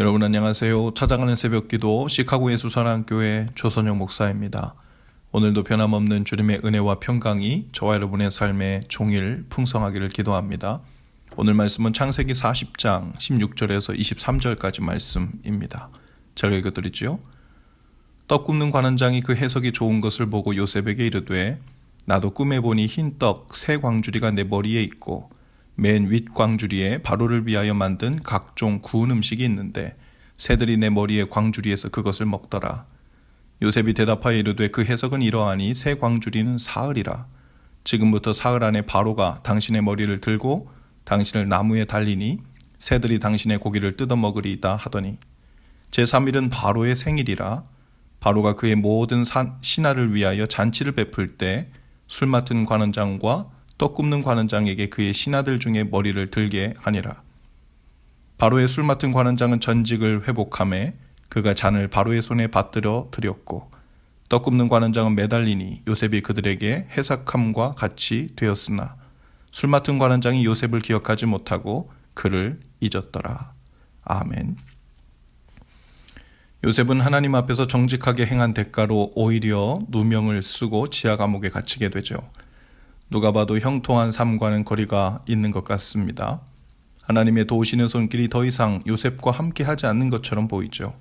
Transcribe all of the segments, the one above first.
여러분 안녕하세요. 찾아가는 새벽기도 시카고 예수사랑교회 조선영 목사입니다. 오늘도 변함없는 주님의 은혜와 평강이 저와 여러분의 삶에 종일 풍성하기를 기도합니다. 오늘 말씀은 창세기 40장 16절에서 23절까지 말씀입니다. 잘 읽어드리지요. 떡 굽는 관원장이 그 해석이 좋은 것을 보고 요셉에게 이르되 나도 꿈에 보니 흰 떡 세 광주리가 내 머리에 있고 맨 윗 광주리에 바로를 위하여 만든 각종 구운 음식이 있는데 새들이 내 머리에 광주리에서 그것을 먹더라. 요셉이 대답하여 이르되 그 해석은 이러하니 새 광주리는 사흘이라. 지금부터 사흘 안에 바로가 당신의 머리를 들고 당신을 나무에 달리니 새들이 당신의 고기를 뜯어 먹으리이다 하더니 제3일은 바로의 생일이라 바로가 그의 모든 산, 신하를 위하여 잔치를 베풀 때 술 맡은 관원장과 떡 굽는 관원장에게 그의 신하들 중에 머리를 들게 하니라. 바로의 술 맡은 관원장은 전직을 회복함에 그가 잔을 바로의 손에 받들어 드렸고 떡 굽는 관원장은 매달리니 요셉이 그들에게 해삭함과 같이 되었으나 술 맡은 관원장이 요셉을 기억하지 못하고 그를 잊었더라. 아멘. 요셉은 하나님 앞에서 정직하게 행한 대가로 오히려 누명을 쓰고 지하 감옥에 갇히게 되죠. 누가 봐도 형통한 삶과는 거리가 있는 것 같습니다. 하나님의 도우시는 손길이 더 이상 요셉과 함께 하지 않는 것처럼 보이죠.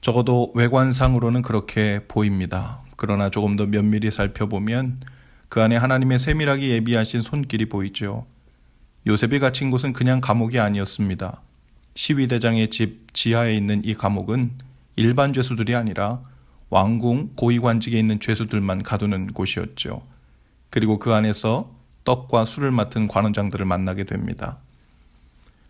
적어도 외관상으로는 그렇게 보입니다. 그러나 조금 더 면밀히 살펴보면 그 안에 하나님의 세밀하게 예비하신 손길이 보이죠. 요셉이 갇힌 곳은 그냥 감옥이 아니었습니다. 시위대장의 집 지하에 있는 이 감옥은 일반 죄수들이 아니라 왕궁 고위관직에 있는 죄수들만 가두는 곳이었죠. 그리고 그 안에서 떡과 술을 맡은 관원장들을 만나게 됩니다.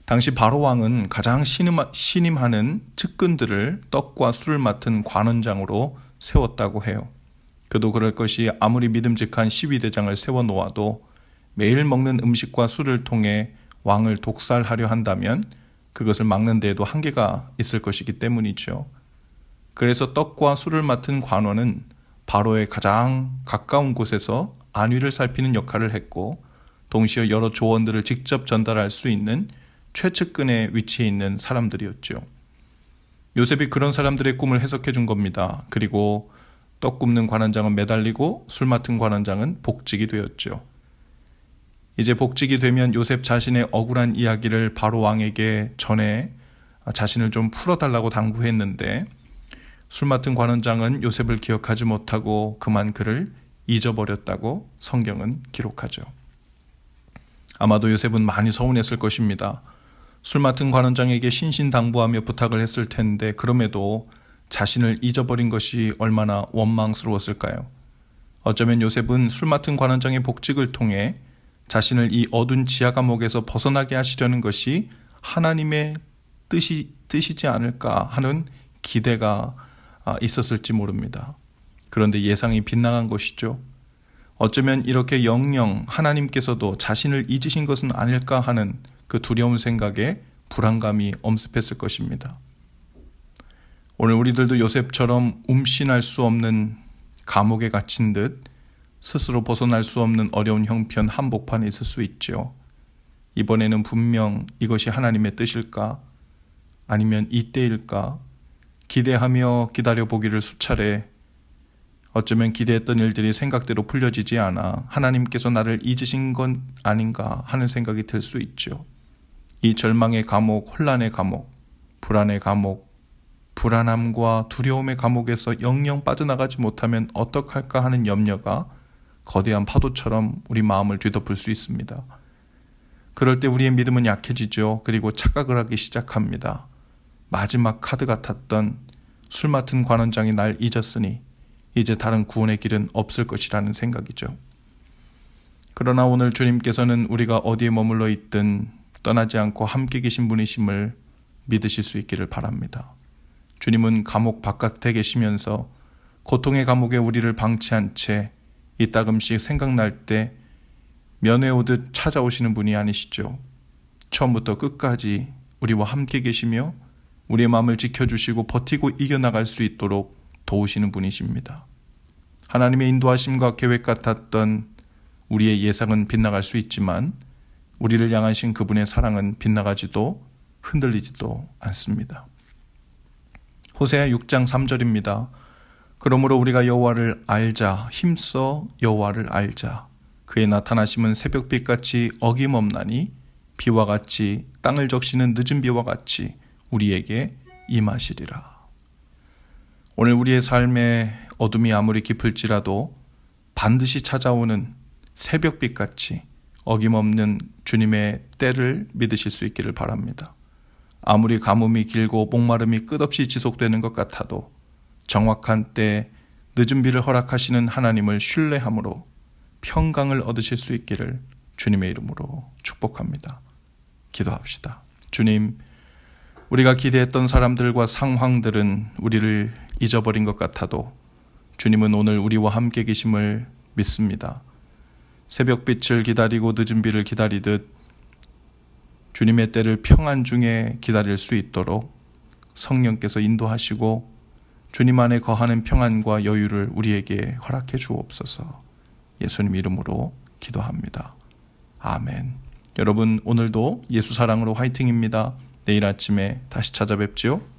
당시 바로 왕은 가장 신임, 신임 하는 측근들을 떡과 술을 맡은 관원장으로 세웠다고 해요. 그도 그럴 것이 아무리 믿음직한 시위대장을 세워놓아도 매일 먹는 음식과 술을 통해 왕을 독살하려 한다면 그것을 막는 데에도 한계가 있을 것이기 때문이죠. 그래서 떡과 술을 맡은 관원은 바로의 가장 가까운 곳에서 안위를 살피는 역할을 했고 동시에 여러 조언들을 직접 전달할 수 있는 최측근에 위치해 있는 사람들이었죠. 요셉이 그런 사람들의 꿈을 해석해 준 겁니다. 그리고 떡 굽는 관원장은 매달리고 술 맡은 관원장은 복직이 되었죠. 이제 복직이 되면 요셉 자신의 억울한 이야기를 바로 왕에게 전해 자신을 좀 풀어달라고 당부했는데 술 맡은 관원장은 요셉을 기억하지 못하고 그만 그를 잊어버렸다고 성경은 기록하죠. 아마도 요셉은 많이 서운했을 것입니다. 술 맡은 관원장에게 신신당부하며 부탁을 했을 텐데 그럼에도 자신을 잊어버린 것이 얼마나 원망스러웠을까요? 어쩌면 요셉은 술 맡은 관원장의 복직을 통해 자신을 이 어두운 지하 감옥에서 벗어나게 하시려는 것이 하나님의 뜻이 뜻이지 않을까 하는 기대가 아, 있었을지 모릅니다. 그런데 예상이 빗나간 것이죠. 어쩌면 이렇게 영영 하나님께서도 자신을 잊으신 것은 아닐까 하는 그 두려운 생각에 불안감이 엄습했을 것입니다. 오늘 우리들도 요셉처럼 움씬할 수 없는 감옥에 갇힌 듯 스스로 벗어날 수 없는 어려운 형편 한복판에 있을 수 있죠. 이번에는 분명 이것이 하나님의 뜻일까? 아니면 이때일까? 기대하며 기다려 보기를 수차례 어쩌면 기대했던 일들이 생각대로 풀려지지 않아 하나님께서 나를 잊으신 건 아닌가 하는 생각이 들 수 있죠. 이 절망의 감옥, 혼란의 감옥, 불안의 감옥, 불안함과 두려움의 감옥에서 영영 빠져나가지 못하면 어떡할까 하는 염려가 거대한 파도처럼 우리 마음을 뒤덮을 수 있습니다. 그럴 때 우리의 믿음은 약해지죠. 그리고 착각을 하기 시작합니다. 마지막 카드 같았던 술 맡은 관원장이 날 잊었으니 이제 다른 구원의 길은 없을 것이라는 생각이죠. 그러나 오늘 주님께서는 우리가 어디에 머물러 있든 떠나지 않고 함께 계신 분이심을 믿으실 수 있기를 바랍니다. 주님은 감옥 바깥에 계시면서 고통의 감옥에 우리를 방치한 채 이따금씩 생각날 때 면회 오듯 찾아오시는 분이 아니시죠. 처음부터 끝까지 우리와 함께 계시며 우리의 마음을 지켜주시고 버티고 이겨나갈 수 있도록 도우시는 분이십니다. 하나님의 인도하심과 계획 같았던 우리의 예상은 빗나갈 수 있지만 우리를 향하신 그분의 사랑은 빗나가지도 흔들리지도 않습니다. 호세아 6장 3절입니다. 그러므로 우리가 여호와를 알자 힘써 여호와를 알자 그의 나타나심은 새벽빛 같이 어김없나니 비와 같이 땅을 적시는 늦은 비와 같이 우리에게 임하시리라. 오늘 우리의 삶에 어둠이 아무리 깊을지라도 반드시 찾아오는 새벽빛 같이 어김없는 주님의 때를 믿으실 수 있기를 바랍니다. 아무리 가뭄이 길고 목마름이 끝없이 지속되는 것 같아도 정확한 때 늦은 비를 허락하시는 하나님을 신뢰함으로 평강을 얻으실 수 있기를 주님의 이름으로 축복합니다. 기도합시다. 주님, 우리가 기대했던 사람들과 상황들은 우리를 잊어버린 것 같아도 주님은 오늘 우리와 함께 계심을 믿습니다. 새벽빛을 기다리고 늦은 비를 기다리듯 주님의 때를 평안 중에 기다릴 수 있도록 성령께서 인도하시고 주님 안에 거하는 평안과 여유를 우리에게 허락해 주옵소서. 예수님 이름으로 기도합니다. 아멘. 여러분 오늘도 예수 사랑으로 화이팅입니다. 내일 아침에 다시 찾아뵙지요.